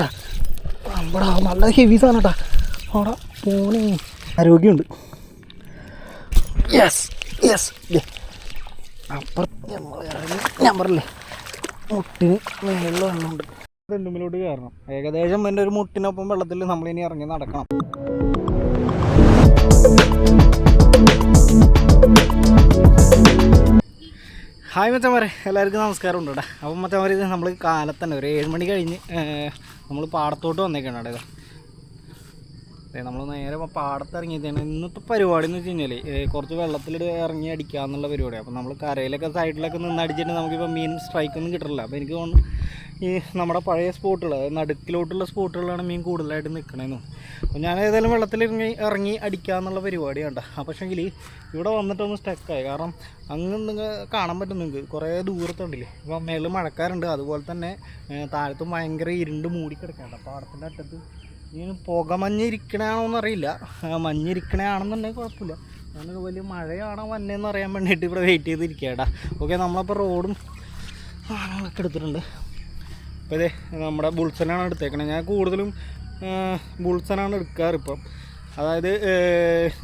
നമ്മുടെ നല്ല ഹെവി സാധനം കേട്ടാ അവിടെ പോണേ ആരോഗ്യമുണ്ട്. യെസ് യെസ് അപ്പുറത്ത് നമ്മൾ ഇറങ്ങി ഞാൻ പറഞ്ഞില്ലേ മുട്ടിന് മേളിൽ വെള്ളമുണ്ട് തെല്ലുമ്പിലോട്ട് കയറണം. ഏകദേശം എന്റെ ഒരു മുട്ടിനൊപ്പം വെള്ളത്തിൽ നമ്മളിനി ഇറങ്ങി നടക്കണം. ഹായ് മച്ചമാരെ എല്ലാവർക്കും നമസ്കാരം ഉണ്ട് കേട്ടോ അപ്പം മച്ചമാർ ഇത് നമ്മൾ കാലത്തന്നെ ഒരു ഏഴ് മണി കഴിഞ്ഞ് നമ്മൾ പാടത്തോട്ട് വന്നേക്കാണ് കേട്ടോ അതെ നമ്മൾ നേരെ പാടത്ത് ഇറങ്ങിയതാണ് ഇന്നത്തെ പരിപാടി എന്ന് വെച്ച് കഴിഞ്ഞാൽ കുറച്ച് വെള്ളത്തിൽ ഇറങ്ങി അടിക്കുക എന്നുള്ള പരിപാടിയാണ് അപ്പോൾ നമ്മൾ കരയിലൊക്കെ സൈഡിലൊക്കെ നിന്ന് അടിച്ചിട്ട് നമുക്കിപ്പോൾ മീൻ സ്ട്രൈക്കൊന്നും കിട്ടില്ല അപ്പോൾ എനിക്ക് തോന്നുന്നു ഈ നമ്മുടെ പഴയ സ്പോട്ടുകൾ അതായത് നടുക്കിലോട്ടുള്ള സ്പോട്ടുകളാണ് മീൻ കൂടുതലായിട്ട് നിൽക്കണേന്ന് അപ്പോൾ ഞാൻ ഏതായാലും വെള്ളത്തിൽ ഇറങ്ങി അടിക്കുക എന്നുള്ള പരിപാടിയാണ് അപ്പോൾ പക്ഷേങ്കിൽ ഇവിടെ വന്നിട്ടൊന്ന് സ്റ്റക്കായി കാരണം അങ്ങ് നിങ്ങൾ കാണാൻ പറ്റും നിങ്ങൾക്ക്. കുറേ ദൂരത്തുണ്ടല്ലേ ഇപ്പോൾ മേളിൽ മഴക്കാരുണ്ട്. അതുപോലെ തന്നെ താഴത്തും ഭയങ്കര ഇരുണ്ട് മൂടി അപ്പോൾ പാടത്തിന്റെ അറ്റത്ത് ഇനി പുക മഞ്ഞിരിക്കണയാണോന്ന് അറിയില്ല. മഞ്ഞിരിക്കണാണെന്നുണ്ടെങ്കിൽ കുഴപ്പമില്ല. ഞാനൊരു വലിയ മഴയാണോ വന്നതെന്ന് അറിയാൻ വേണ്ടിയിട്ട് ഇവിടെ വെയിറ്റ് ചെയ്തിരിക്കുക ഏട്ടാ ഓക്കെ നമ്മളപ്പോൾ റോഡും സാധനങ്ങളൊക്കെ എടുത്തിട്ടുണ്ട്. അപ്പോൾ ഇതേ നമ്മുടെ ബുൾസനാണ് എടുത്തേക്കണത് ഞാൻ കൂടുതലും ബുൾസനാണ് എടുക്കാറ് ഇപ്പം. അതായത്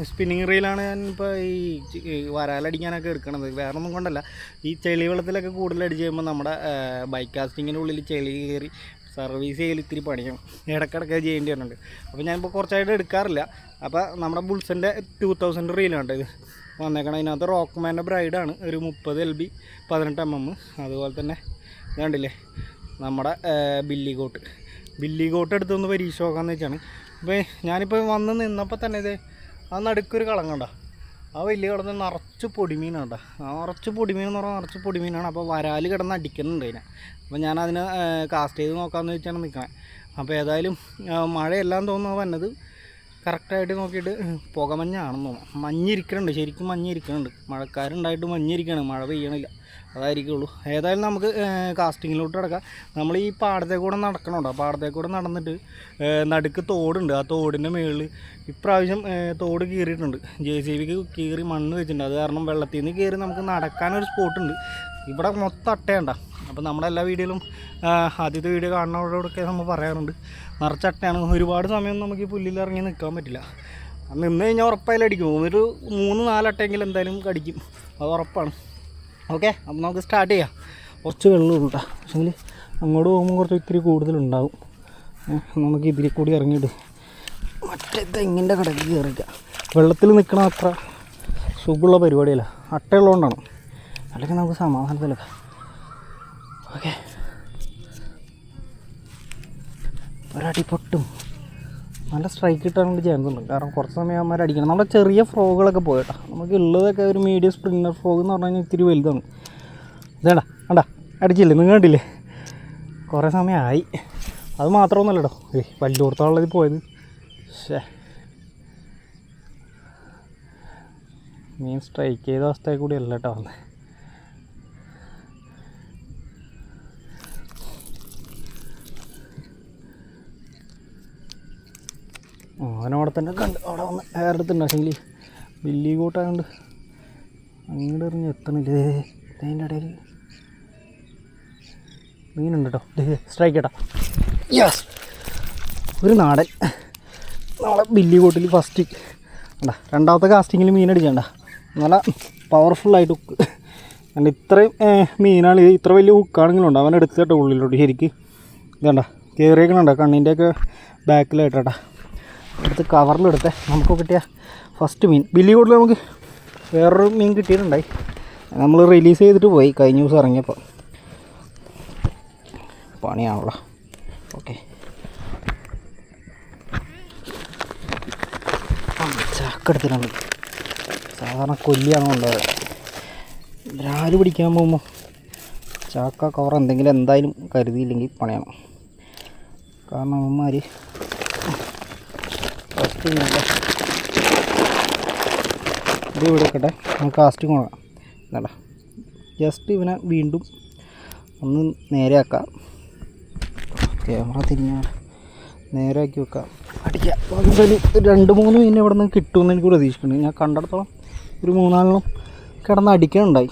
സ്പിന്നിങ് റീലാണ് ഞാൻ ഇപ്പോൾ ഈ വരാലടിക്കാനൊക്കെ എടുക്കണത്. വേറെ ഒന്നും കൊണ്ടല്ല. ഈ ചെളി വെള്ളത്തിലൊക്കെ കൂടുതൽ അടിച്ച് കഴിയുമ്പോൾ നമ്മുടെ ബൈക്ക് കാസ്റ്റിങ്ങിന്റെ ഉള്ളിൽ ചെളി കയറി സർവീസ് ചെയ്യൽ ഇത്തിരി പണിയും ഇടയ്ക്കിടയ്ക്ക് ചെയ്യേണ്ടി വരുന്നുണ്ട്. അപ്പോൾ ഞാനിപ്പോൾ കുറച്ചായിട്ട് എടുക്കാറില്ല. അപ്പോൾ നമ്മുടെ ബുൾസന്റെ ടു തൗസൻഡ് റീലാണ് ഇത് വന്നേക്കണം. അതിനകത്ത് റോക്ക്മാന്റെ ബ്രൈഡാണ് ഒരു മുപ്പത് എൽ ബി പതിനെട്ട് എം എം അതുപോലെ തന്നെ കണ്ടില്ലേ നമ്മുടെ ബില്ലി കോട്ട് ബില്ലി കോട്ട് എടുത്തൊന്ന് പരീക്ഷ നോക്കാമെന്ന് വെച്ചാണ്. അപ്പോൾ ഞാനിപ്പോൾ വന്ന് നിന്നപ്പോൾ തന്നെ ഇത് ആ നടുക്കൊരു കളം കണ്ട. ആ വലിയ കിടന്ന് നിറച്ച് പൊടിമീനാണ് കേട്ടോ. ആ നിറച്ച് പൊടിമീൻ എന്ന് പറഞ്ഞാൽ നിറച്ച് പൊടിമീനാണ്. അപ്പോൾ വരാൽ കിടന്ന് അടിക്കുന്നുണ്ട് അതിനെ. അപ്പോൾ ഞാൻ അതിനെ കാസ്റ്റ് ചെയ്ത് നോക്കാമെന്ന് വെച്ചാണ് നിൽക്കണേ അപ്പോൾ ഏതായാലും മഴയെല്ലാം തോന്നുന്നു വന്നത്. കറക്റ്റായിട്ട് നോക്കിയിട്ട് പുകമഞ്ഞാണെന്ന് തോന്നുന്നു. മഞ്ഞിരിക്കണുണ്ട്. ശരിക്കും മഞ്ഞിരിക്കണുണ്ട്. മഴക്കാരുണ്ടായിട്ട് മഞ്ഞിരിക്കണം. മഴ പെയ്യണില്ല. അതായിരിക്കുള്ളൂ. ഏതായാലും നമുക്ക് കാസ്റ്റിങ്ങിലോട്ട് കിടക്കാം. നമ്മൾ ഈ പാടത്തെ കൂടെ നടക്കണുണ്ടോ? പാടത്തെ കൂടെ നടന്നിട്ട് നടുക്ക് തോടുണ്ട്. ആ തോടിന്റെ മുകളിൽ ഇപ്രാവശ്യം തോട് കീറിയിട്ടുണ്ട്. ജെ സി ബിക്ക് കീറി മണ്ണ് വെച്ചിട്ടുണ്ട്. അത് കാരണം വെള്ളത്തിൽ നിന്ന് കയറി നമുക്ക് നടക്കാനൊരു സ്പോട്ടുണ്ട്. ഇവിടെ മൊത്തം അട്ടയുണ്ട. അപ്പോൾ നമ്മുടെ എല്ലാ വീഡിയോയിലും ആദ്യത്തെ വീഡിയോ കാണുന്നവരോടൊക്കെ നമ്മൾ പറയാറുണ്ട്. നിറച്ചട്ടയാണ് ഒരുപാട് സമയം നമുക്ക് ഈ പുല്ലിൽ ഇറങ്ങി നിൽക്കാൻ പറ്റില്ല. നിന്ന് കഴിഞ്ഞാൽ ഉറപ്പായാലും അടിക്കും. ഒരു മൂന്ന് നാലട്ടെങ്കിലും എന്തായാലും കടിക്കും. അത് ഉറപ്പാണ്. ഓക്കെ അപ്പം നമുക്ക് സ്റ്റാർട്ട് ചെയ്യാം. കുറച്ച് വെള്ളം പക്ഷേങ്കിൽ അങ്ങോട്ട് പോകുമ്പോൾ കുറച്ച് ഇത്തിരി കൂടുതലുണ്ടാവും. നമുക്ക് ഇതിൽ കൂടി ഇറങ്ങിയിട്ട് മറ്റേ തെങ്ങിന്റെ കടക്ക് കയറിക്കുക വെള്ളത്തിൽ നിൽക്കണ അത്ര സുഖമുള്ള പരിപാടിയല്ല. അട്ടയുള്ളതുകൊണ്ടാണ് അല്ലെങ്കിൽ നമുക്ക് സമാധാനത്തിലൊക്കെ. ഓക്കെ. ഒരടി പൊട്ടും. നല്ല സ്ട്രൈക്ക് കിട്ടാനുള്ള ചാൻസ് ഉണ്ട് കാരണം കുറച്ച് സമയം അവന്മാർ അടിക്കണം. നമ്മുടെ ചെറിയ ഫ്രോഗുകളൊക്കെ പോയട്ടോ നമുക്ക് ഉള്ളതൊക്കെ ഒരു മീഡിയം സ്പ്രിന്നർ ഫ്രോഗ് എന്ന് പറഞ്ഞു കഴിഞ്ഞാൽ ഇത്തിരി വലുതാണ്. അതേടാ കണ്ടാ? അടിച്ചില്ലേ? നിങ്ങൾ കണ്ടില്ലേ? കുറേ സമയമായി അത് മാത്രമൊന്നുമല്ല കേട്ടോ ഏയ് വല്ലോടത്തോളത് പോയത്. ശേ മീൻ സ്ട്രൈക്ക് ചെയ്ത അവസ്ഥയിൽ കൂടി അല്ല കേട്ടോ വന്നത് അവനവിടെ തന്നെ കണ്ട് അവിടെ വന്ന് ഏറെടുത്തുണ്ട് പക്ഷേങ്കിൽ വലിയ കൂട്ടായതുകൊണ്ട് അങ്ങോട്ട് എറിഞ്ഞ് എത്തണില്ലേ? അതിന്റെ ഇടയിൽ. മീനുണ്ട് കേട്ടോ സ്ട്രൈക്ക് കേട്ടോ യെസ് ഒരു നാടൻ. നാളെ ബില്ലി കോട്ടിൽ ഫസ്റ്റ് കണ്ടാ രണ്ടാമത്തെ കാസ്റ്റിങ്ങിൽ മീൻ അടിക്കണ്ട. നല്ല പവർഫുള്ളായിട്ട് ഹുക്ക് കണ്ട ഇത്രയും മീനാണ്. ഇത്ര വലിയ ഹുക്കാണെങ്കിലും അവൻ എടുത്തിട്ടോ ഉള്ളിലോട്ട് ശരിക്ക്. ഇതണ്ട കയറിയേക്കണുണ്ടോ കണ്ണിന്റെയൊക്കെ ബാക്കിലായിട്ടാ എടുത്ത്. കവറിലെടുത്തേ നമുക്ക് കിട്ടിയ ഫസ്റ്റ് മീൻ. ബില്ലി കൂടുതൽ നമുക്ക് വേറൊരു മീൻ കിട്ടിയിട്ടുണ്ടായി. നമ്മൾ റിലീസ് ചെയ്തിട്ട് പോയി കഴിഞ്ഞ ദിവസം ഇറങ്ങിയപ്പോൾ പണിയാണല്ലോ ഓക്കെ ചാക്കെടുത്തിട്ടുണ്ട് സാധാരണ കൊല്ലിയാണ് കൊണ്ടുപോയത്. രാൽ പിടിക്കാൻ പോകുമ്പോൾ ചാക്ക കവർ എന്തെങ്കിലും എന്തായാലും കരുതിയില്ലെങ്കിൽ പണിയണം. കാരണം അവന്മാർ ഫസ്റ്റ് ഇത് ഇവിടെ വെക്കട്ടെ. നമുക്ക് കാസ്റ്റിംഗ് കൊടുക്കാം എന്താ ജസ്റ്റ് ഇവനെ വീണ്ടും ഒന്ന് നേരെയാക്കാം ക്യാമറ തിരിഞ്ഞാൽ നേരെയാക്കി വെക്കാം. അടിക്കാം. എന്തായാലും രണ്ട് മൂന്ന് മീൻ ഇവിടെ നിന്ന് കിട്ടുമെന്ന് എനിക്ക് പ്രതീക്ഷിക്കുന്നുണ്ട്. ഞാൻ കണ്ടിടത്തോളം ഒരു മൂന്നാലെണ്ണം കിടന്ന് അടിക്കാനുണ്ടായി.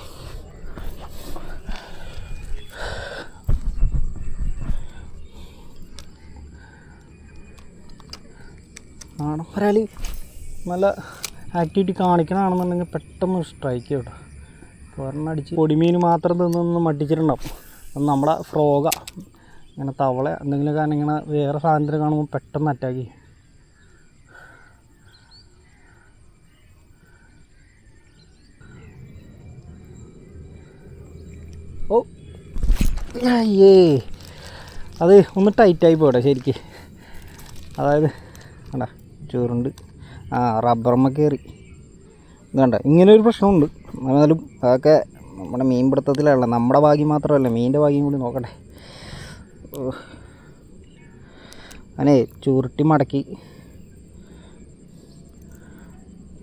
വരാൽ നല്ല ആക്ടിവിറ്റി കാണിക്കണമെന്നുണ്ടെങ്കിൽ പെട്ടെന്ന് സ്ട്രൈക്ക് കേട്ടോ. ഒരെണ്ണം അടിച്ച് പൊടിമീൻ മാത്രം തിന്നൊന്ന് മട്ടിച്ചിട്ടുണ്ടാവും അത് നമ്മളെ ഫ്രോഗ ഇങ്ങനെ തവള എന്തെങ്കിലും കാരണം ഇങ്ങനെ വേറെ സാധനത്തിന് കാണുമ്പോൾ പെട്ടെന്ന് അറ്റാക്ക് ഓ അയ്യേ. അത് ഒന്ന് ടൈറ്റായി പോട്ടെ ശരിക്ക്. അതായത് ചോറുണ്ട്. ആ റബ്ബർമ്മ കയറി ഇത് ഇങ്ങനെ ഒരു പ്രശ്നമുണ്ട്. എന്നാലും അതൊക്കെ നമ്മുടെ മീൻ പിടുത്തത്തിലല്ല നമ്മുടെ ഭാഗ്യം മാത്രമല്ല മീനിന്റെ ഭാഗ്യം കൂടി നോക്കട്ടെ. ഞാനേ ചുരുട്ടി മടക്കി.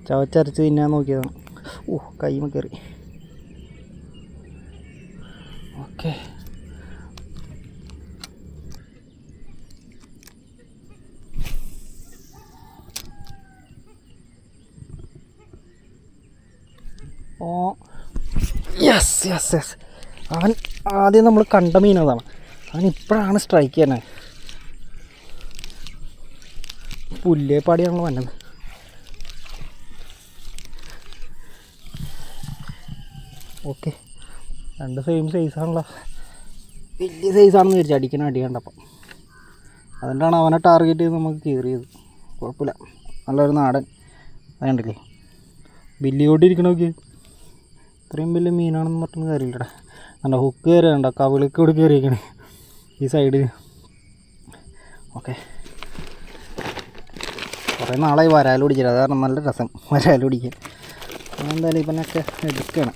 ചവച്ചരച്ച് തിന്നാൻ നോക്കിയതാണ്. ഓ കൈമ കയറി ഓക്കെ. ഓ. യെസ് യെസ് യെസ് അവൻ ആദ്യം നമ്മൾ കണ്ട മീൻ അതാണ്. അവൻ ഇപ്പോഴാണ് സ്ട്രൈക്ക് ചെയ്യുന്നത് പുല്ലേപ്പാടിയാണല്ലോ വന്നത്. ഓക്കെ രണ്ട് സെയിം സൈസാണല്ലോ വലിയ സൈസാണെന്ന് വിചാരിച്ചു അടിക്കണം അടി കണ്ടപ്പം. അതുകൊണ്ടാണ് അവനെ ടാർഗറ്റ് ചെയ്ത് നമുക്ക് കയറിയത് കുഴപ്പമില്ല. നല്ലൊരു നാടൻ. അത് കണ്ടില്ലേ? ബില്ലിയോട്ടിരിക്കണ നോക്കി ഇത്രയും വലിയ മീനാണെന്ന് പറഞ്ഞ കാര്യമില്ലടാ. നല്ല ഹുക്ക് കയറി കണ്ട കവിളിക്ക് കൂടി കയറിയിരിക്കണേ. ഈ സൈഡിൽ ഓക്കെ കുറേ നാളായി വരാൽ പിടിച്ചില്ല അത് കാരണം നല്ല രസം വരാൽ പിടിക്കാൻ. എന്തായാലും ഇവനൊക്കെ എടുക്കണം.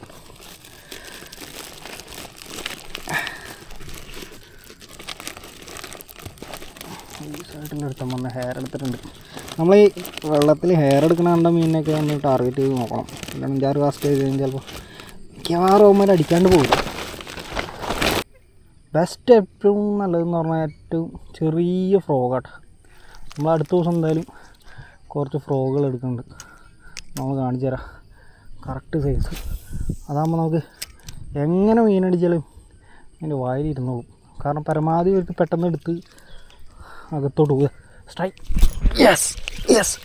ഈ സൈഡിൽ എടുത്താൽ വന്ന് ഹെയർ എടുത്തിട്ടുണ്ട്. നമ്മൾ ഈ വെള്ളത്തിൽ ഹെയർ എടുക്കണ കണ്ട മീനിനൊക്കെ ഒന്ന് ടാർഗറ്റ് ചെയ്ത് നോക്കണം. അഞ്ചാറ് കാസ്റ്റ് ചെയ്ത് കഴിഞ്ഞാൽ ചിലപ്പോൾ മിക്കവാറും അവന്മാർ അടിക്കാണ്ട് പോകും. ബെസ്റ്റ് ഏറ്റവും നല്ലതെന്ന് പറഞ്ഞാൽ ഏറ്റവും ചെറിയ ഫ്രോഗാട്ടോ. നമ്മൾ അടുത്ത ദിവസം എന്തായാലും കുറച്ച് ഫ്രോഗുകൾ എടുക്കുന്നുണ്ട്. നമ്മൾ കാണിച്ചു തരാം. കറക്റ്റ് സൈസ് അതാകുമ്പോൾ നമുക്ക് എങ്ങനെ മീനടിച്ചാലും അതിന്റെ വായിലിരുന്നോളും കാരണം പരമാവധി ഒരു പെട്ടെന്ന് എടുത്ത് അകത്തോട്ട് പോവുക. സ്ട്രൈക്ക് യെസ് യെസ്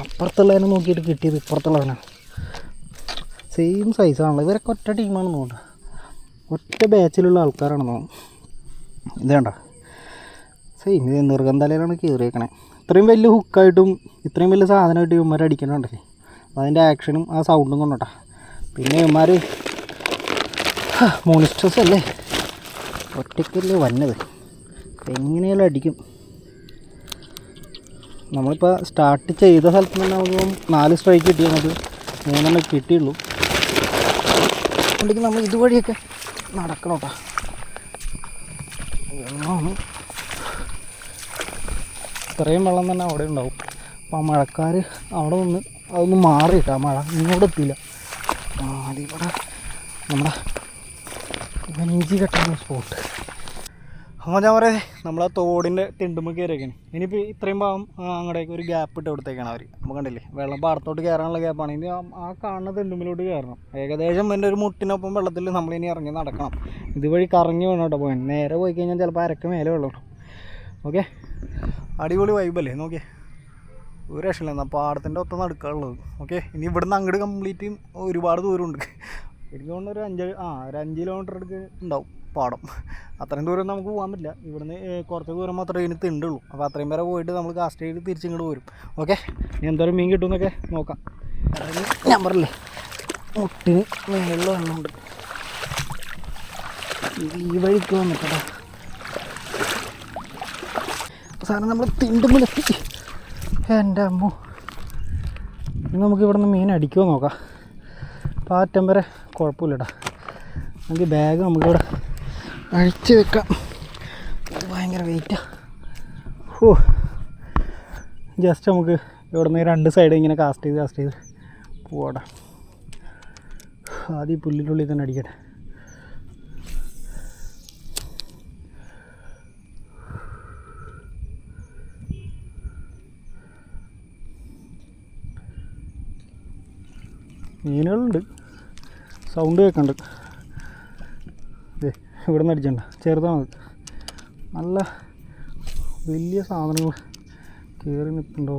അപ്പുറത്തുള്ളതിനെ നോക്കിയിട്ട് കിട്ടിയത് ഇപ്പുറത്തുള്ളവനാണ്. സെയിം സൈസാണല്ലോ ഇവരൊക്കെ ഒറ്റ ടീമാണെന്ന് തോന്നുന്നു ഒറ്റ ബാച്ചിലുള്ള ആൾക്കാരാണെന്ന് തോന്നുന്നു. ഇതേണ്ട സെയിം ഇത് നിർഗന്ധലയിലാണ് കീറിയേക്കണേ ഇത്രയും വലിയ ഹുക്കായിട്ടും ഇത്രയും വലിയ സാധനമായിട്ട് ഇവന്മാർ അടിക്കണുണ്ടല്ലേ അതിന്റെ ആക്ഷനും ആ സൗണ്ടും കൊണ്ടോട്ടാ പിന്നെ ഇവന്മാർ മോണിസ്റ്റേഴ്സ് അല്ലേ? ഒറ്റയ്ക്കല്ലേ വന്നത്. എങ്ങനെയാലും അടിക്കും. നമ്മളിപ്പോൾ സ്റ്റാർട്ട് ചെയ്ത സ്ഥലത്ത് നിന്ന് നമുക്ക് നാല് സ്ട്രൈക്ക് കിട്ടിയാൽ നമുക്ക് മൂന്നെണ്ണം കിട്ടിയുള്ളൂ. അതുകൊണ്ടെങ്കിൽ നമ്മൾ ഇതുവഴിയൊക്കെ നടക്കണം കേട്ടോ. വെള്ളമാണ് ഇത്രയും വെള്ളം തന്നെ അവിടെ ഉണ്ടാവും. അപ്പോൾ ആ മഴക്കാർ അവിടെ നിന്ന് അതൊന്ന് മാറിയിട്ട് ആ മഴ ഇങ്ങോട്ട് എത്തിയില്ല. ആദ്യം അതിവിടെ നമ്മുടെ വഞ്ചി കെട്ടുന്ന സ്പോട്ട് അപ്പോൾ ഞാൻ പറയാം നമ്മളാ തോടിന്റെ തിണ്ടുമ്പോൾ കയറിയൊക്കെയാണ് ഇനിയിപ്പോൾ ഇത്രയും ഭാഗം അങ്ങോട്ടേക്ക് ഒരു ഗ്യാപ്പ് ഇട്ട് കൊടുത്തേക്കാണ് അവർ നമ്മൾ കണ്ടില്ലേ വെള്ളം പാടത്തോട്ട് കയറാനുള്ള ഗ്യാപ്പാണ് ഇനി ആ- ആ കാണുന്ന തിണ്ടുമ്പിലോട്ട് കയറണം ഏകദേശം എന്റെ ഒരു മുട്ടിനൊപ്പം വെള്ളത്തിൽ നമ്മൾ ഇനി ഇറങ്ങി നടക്കണം. ഇതുവഴി കറങ്ങി വേണം കേട്ടോ പോകാൻ. നേരെ പോയി കഴിഞ്ഞാൽ ചിലപ്പോൾ അരക്ക് മേലെ വെള്ളം ഓക്കെ? അടിപൊളി വൈബല്ലേ നോക്കിയേ. ഒരു രക്ഷയില്ല. എന്നാൽ പാടത്തിന്റെ ഒത്ത നടുക്കാനുള്ളത് ഓക്കെ? ഇനി ഇവിടുന്ന് അങ്ങോട്ട് കംപ്ലീറ്റ് ഒരുപാട് ദൂരമുണ്ട്. എനിക്ക് തോന്നുന്നു ഒരു അഞ്ച് ആ ഒരു അഞ്ച് കിലോമീറ്റർ അടുത്ത് ഉണ്ടാവും. പാടം. അത്രയും ദൂരം നമുക്ക് പോകാൻ പറ്റില്ല. ഇവിടുന്ന് കുറച്ച് ദൂരം മാത്രമേ ഇതിന് തിണ്ടുള്ളൂ. അപ്പോൾ അത്രയും വരെ പോയിട്ട് നമ്മൾ കാസ്റ്റ് ചെയ്ത് തിരിച്ചിങ്ങോട്ട് വരും. ഓക്കെ ഇനി എന്തായാലും മീൻ കിട്ടുമെന്നൊക്കെ നോക്കാം. ഞാൻ പറഞ്ഞില്ലേ മുട്ടിന് മേളിൽ വെള്ളമുണ്ട് ഈ വഴിക്ക് വന്നിട്ടാ സാധനം നമ്മൾ തിണ്ടുമ്പിലെത്തി. എന്റെ അമ്മു. നമുക്ക് ഇവിടെ നിന്ന് മീൻ അടിക്കുമോ നോക്കാം. പാറ്റം വരെ കുഴപ്പമില്ലടാ. നമുക്ക് ബാഗ് നമുക്കിവിടെ അഴിച്ച് വെക്കാം. ഭയങ്കര വെയിറ്റാ ഓ ജസ്റ്റ് നമുക്ക് ഇവിടെ നിന്ന് രണ്ട് സൈഡ് ഇങ്ങനെ കാസ്റ്റ് ചെയ്ത് കാസ്റ്റ് ചെയ്ത് പോവാടാ. ആദ്യം പുല്ലിനുള്ളിൽ തന്നെ അടിക്കട്ടെ. മീനുകളുണ്ട്. സൗണ്ട് കേൾക്കുന്നുണ്ട് ഇവിടെ നിന്ന് അടിച്ചണ്ട ചെറുതാണ് നല്ല വലിയ സാധനങ്ങൾ കയറി നിൽപ്പുണ്ടോ?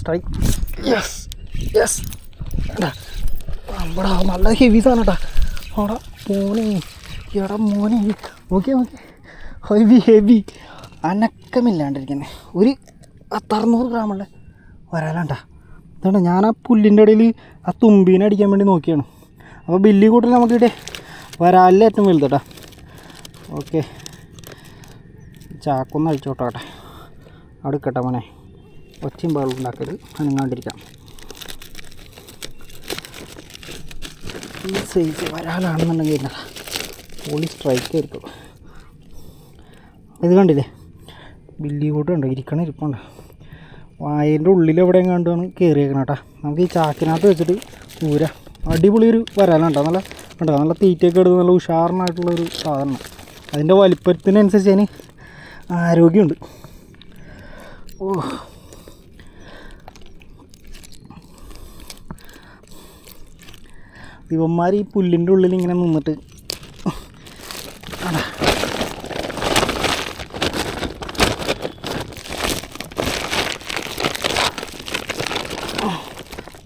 സ്ട്രൈക്ക് യെസ് യെസ് അവിടെ നല്ല ഹെവി സാധനം കേട്ടാ അവിടെ മോനെ എടാ മോനെ. ഓക്കെ ഓക്കെ ഹെവി ഹെവി അനക്കമില്ലാണ്ടിരിക്കുന്നത് ഒരു പത്തറുന്നൂറ് ഗ്രാമുള്ള വരാലാണ്ടാ ഇതാണ് ഞാൻ ആ പുല്ലിന്റെ ഇടയിൽ ആ തുമ്പീനെ അടിക്കാൻ വേണ്ടി നോക്കിയാണ്. അപ്പോൾ ബില്ലി കൂട്ടിൽ നമുക്കിവിടെ വരാലിൽ ഏറ്റവും വലുതട്ടാ. ഓക്കെ ചാക്കൊന്ന് കേട്ടെ അവിടെ കേട്ടോ മോനെ. ഒച്ചയും പാളും ഉണ്ടാക്കരുത് അനങ്ങാണ്ടിരിക്കാം ഈ സൈസ് വരാലാണെന്നുണ്ടെങ്കിൽ പോളി സ്ട്രൈക്ക് ആയിരിക്കും. ഇത് കണ്ടില്ലേ? ബില്ലി കൂട്ട് ഉണ്ട്? ഇരിക്കണ ഇരിപ്പുണ്ട്. വായന്റെ ഉള്ളിൽ എവിടെയും കണ്ടാണ് കയറിയേക്കണം കേട്ടോ നമുക്ക് ഈ ചാക്കിനകത്ത് വെച്ചിട്ട് ഊര. അടിപൊളി ഒരു വരാലുണ്ടോ നല്ല കണ്ടോ? നല്ല തീറ്റയൊക്കെ എടുത്ത് നല്ല ഉഷാറിനായിട്ടുള്ളൊരു സാധനം അതിന്റെ വലിപ്പത്തിനനുസരിച്ച് അതിന് ആരോഗ്യമുണ്ട്. ഓ. ഇവന്മാർ ഈ പുല്ലിന്റെ ഉള്ളിൽ ഇങ്ങനെ നിന്നിട്ട്.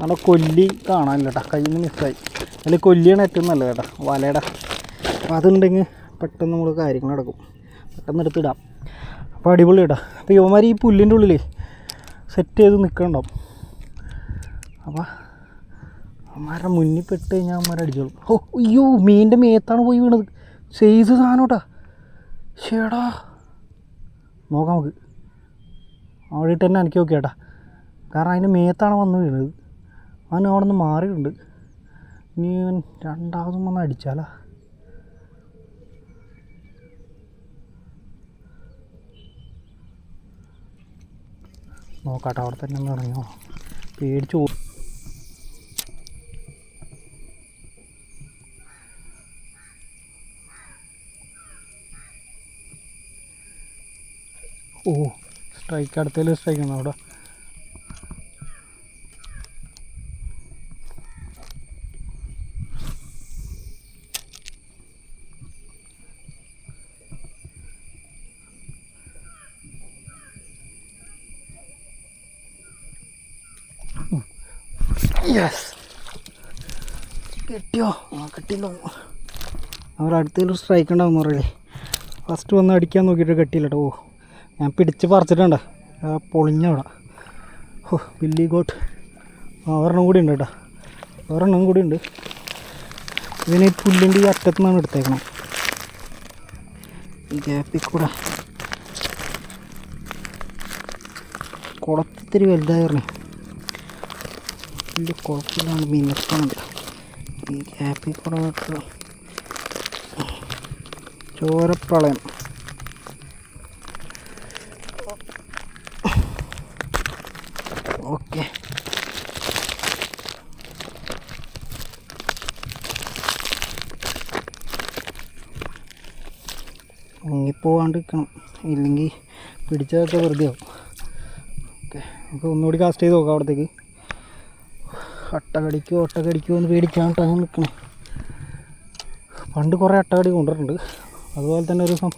നല്ല കൊല്ലി കാണാനില്ല കേട്ടോ കയ്യിൽ നിന്ന് മിസ്സായി. അല്ലെങ്കിൽ കൊല്ലിയാണ് ഏറ്റവും നല്ലത് കേട്ടോ വലയുടെ. അപ്പോൾ അതുണ്ടെങ്കിൽ പെട്ടെന്ന് നമ്മൾ കാര്യങ്ങൾ നടക്കും. പെട്ടെന്ന് എടുത്തിടാം അപ്പോൾ അടിപൊളി കേട്ടോ. അപ്പോൾ ഇവന്മാർ ഈ പുല്ലിന്റെ ഉള്ളിൽ സെറ്റ് ചെയ്ത് നിൽക്കണ്ടാവും അപ്പോൾ അമ്മാരുടെ മുന്നിൽ പെട്ട് കഴിഞ്ഞാൽ അമ്മാരെ അടിച്ചോളും. ഓ അയ്യോ മീനിന്റെ മേത്താണ് പോയി വീണത്. സൈസ് കേട്ടാ ഷേടാ നോക്കാം നമുക്ക്. അവിടെ ഇട്ട് തന്നെ എനിക്ക് നോക്കിയാട്ടാ. കാരണം അതിന്റെ മേത്താണ് വന്ന് വീണത്. അവൻ അവിടെ നിന്ന് മാറിയിട്ടുണ്ട്. ഇനി രണ്ടാമതും വന്ന് അടിച്ചാലാ. നോക്കാട്ടോ അവിടെ തന്നെ ഒന്ന് ഇറങ്ങിയോ പേടിച്ചു ഓ സ്ട്രൈക്ക് അടുത്തേലും സ്ട്രൈക്ക് ആണ് അവിടെ. കിട്ടിയല്ലോ. അവർ സ്ട്രൈക്ക് ഉണ്ടാവും പറയില്ലേ. ഫസ്റ്റ് വന്ന് അടിക്കാൻ നോക്കിയിട്ട് കെട്ടിയില്ല കേട്ടോ ഓ. ഞാൻ പിടിച്ച് പറിച്ചിട്ടുണ്ട്. പൊളിഞ്ഞവിടെ ഓ ബില്ലി ഗോട്ട് ഒരെണ്ണം കൂടി ഉണ്ട് കേട്ടോ. ഒരെണ്ണം കൂടി ഉണ്ട്. ഇതിന് ഈ പുല്ലിന്റെ ഈ അറ്റത്തു നിന്നാണ് എടുത്തേക്കണം ഗ്യാപ്പിൽ കൂടെ. കുളത്തിരി വലുതായിരുന്നു. വലിയ കുളത്തിലാണ് മിന്നത്താണത് ഈ ഗ്യാപ്പിൽ കൂടെ ചോരപ്രളയം ഓക്കെ നിൽക്കണം ഇല്ലെങ്കിൽ പിടിച്ചതൊക്കെ വെറുതെ ആവും. ഓക്കെ നമുക്ക് ഒന്നുകൂടി കാസ്റ്റ് ചെയ്ത് നോക്കാം അവിടത്തേക്ക്. അട്ടകടിക്കോ ഒട്ടകടിക്കോ എന്ന് പേടിക്കാണ്ട് അങ്ങനെ നിൽക്കണേ. പണ്ട് കുറേ അട്ടകടി കൊണ്ടിട്ടുണ്ട് അതുപോലെ തന്നെ ഒരു ദിവസം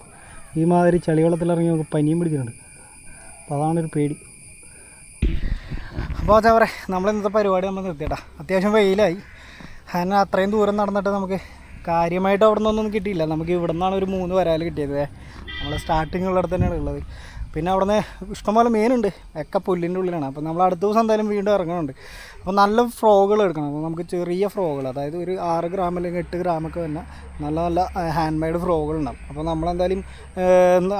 ഈ മാതിരി ചളിവെള്ളത്തിൽ ഇറങ്ങി നമുക്ക് പനിയും പിടിച്ചിട്ടുണ്ട്. അപ്പോൾ അതാണൊരു പേടി. അപ്പോൾ എന്താ പറയുക നമ്മൾ ഇന്നത്തെ പരിപാടി നമ്മൾ നിർത്തിയിട്ടാ? അത്യാവശ്യം വെയിലായി. കാരണം അത്രയും ദൂരം നടന്നിട്ട് നമുക്ക് കാര്യമായിട്ട് അവിടെ നിന്നൊന്നും കിട്ടിയില്ല. നമുക്ക് ഇവിടെ നിന്നാണ് ഒരു മൂന്ന് വരാൽ കിട്ടിയത്. നമ്മൾ സ്റ്റാർട്ടിങ് തന്നെയാണ് ഉള്ളത്. പിന്നെ അവിടെ നിന്ന് ഇഷ്ടംപോലെ മീനുണ്ട് ഒക്കെ പുല്ലിന്റെ ഉള്ളിലാണ്. അപ്പോൾ നമ്മൾ അടുത്ത ദിവസം എന്തായാലും വീണ്ടും ഇറങ്ങുന്നുണ്ട് അപ്പോൾ നല്ല ഫ്രോഗുകൾ എടുക്കണം. അപ്പോൾ നമുക്ക് ചെറിയ ഫ്രോഗുകൾ അതായത് ഒരു ആറ് ഗ്രാം അല്ലെങ്കിൽ എട്ട് ഗ്രാമൊക്കെ തന്നെ നല്ല നല്ല ഹാൻഡ് മെയ്ഡ് ഫ്രോഗുകൾ ഉണ്ടാവും. അപ്പോൾ നമ്മളെന്തായാലും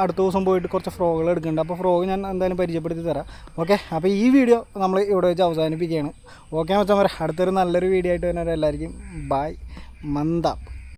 അടുത്ത ദിവസം പോയിട്ട് കുറച്ച് ഫ്രോഗുകൾ എടുക്കുന്നുണ്ട്. അപ്പോൾ ഫ്രോഗ് ഞാൻ എന്തായാലും പരിചയപ്പെടുത്തി തരാം. ഓക്കെ? അപ്പോൾ ഈ വീഡിയോ നമ്മൾ ഇവിടെ വെച്ച് അവസാനിപ്പിക്കുകയാണ്. ഓക്കെ വെച്ചാൽ അടുത്തൊരു നല്ലൊരു വീഡിയോ ആയിട്ട് തന്നെ എല്ലാവർക്കും ബായ് മന്ദ.